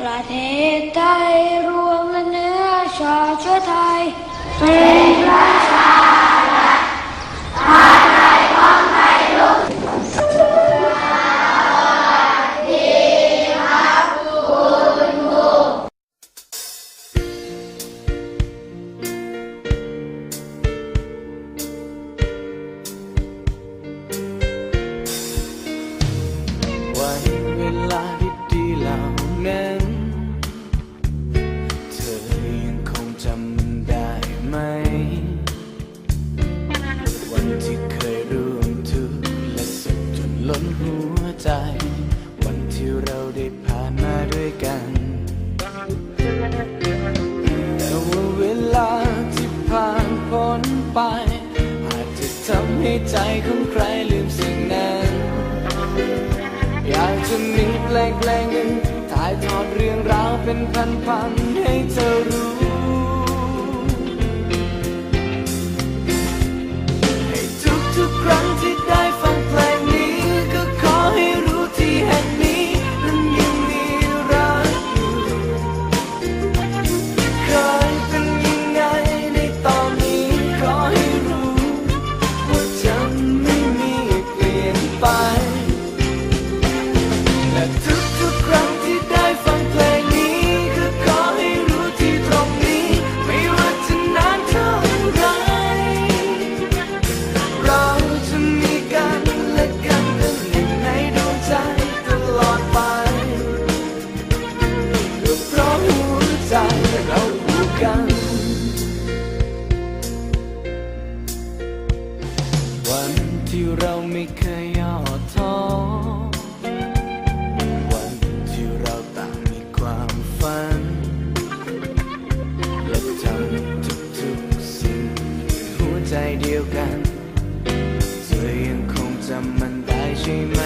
ประเทศไทยรวมและเนื้อชาติไทยเป็นราช ใจของใครลืมสิ่งนั้น อยากจะมีแปลงๆหนึ่งถ่ายทอดเรื่องราวเป็นพันๆให้เธอ ที่เราไม่เคยย่อท้อวันที่เราต่างมีความฝัน และทำทุกๆสิ่งหัวใจเดียวกัน เธอยังคงจำมันได้ใช่ไหม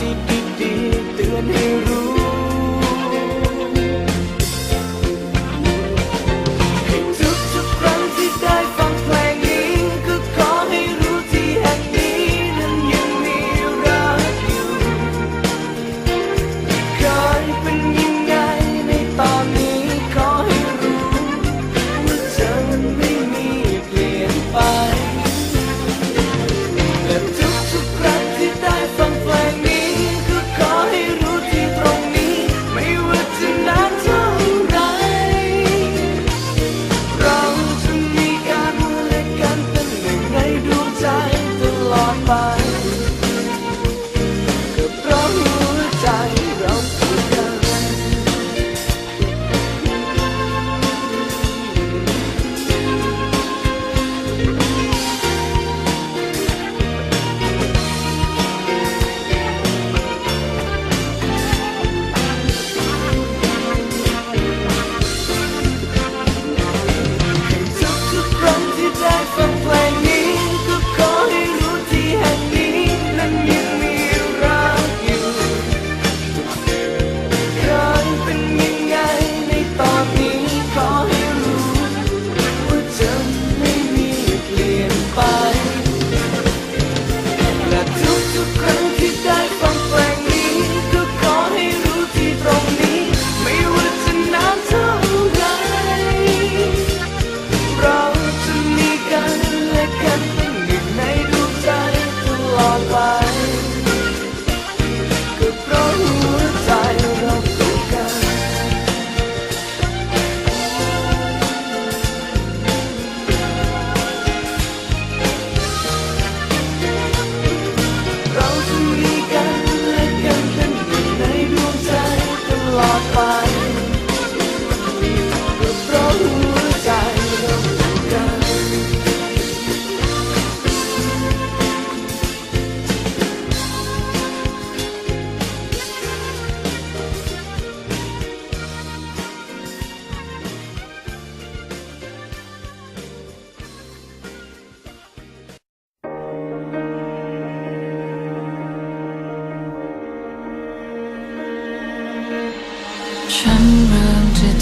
ที่ดีๆเตือนให้รู้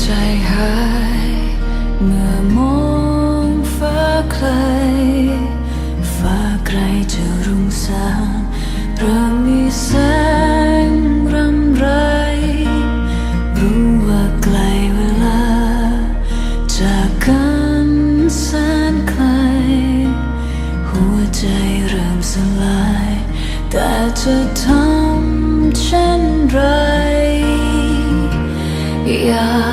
ใจหาย เมื่อมองฟ้าไกล ฟ้าไกลจะรุ่งสางเริ่มมีแสงรำไร รู้ว่าไกลเวลา จากกันแสนไกล หัวใจเริ่มสลาย แต่จะทำเช่นไรอ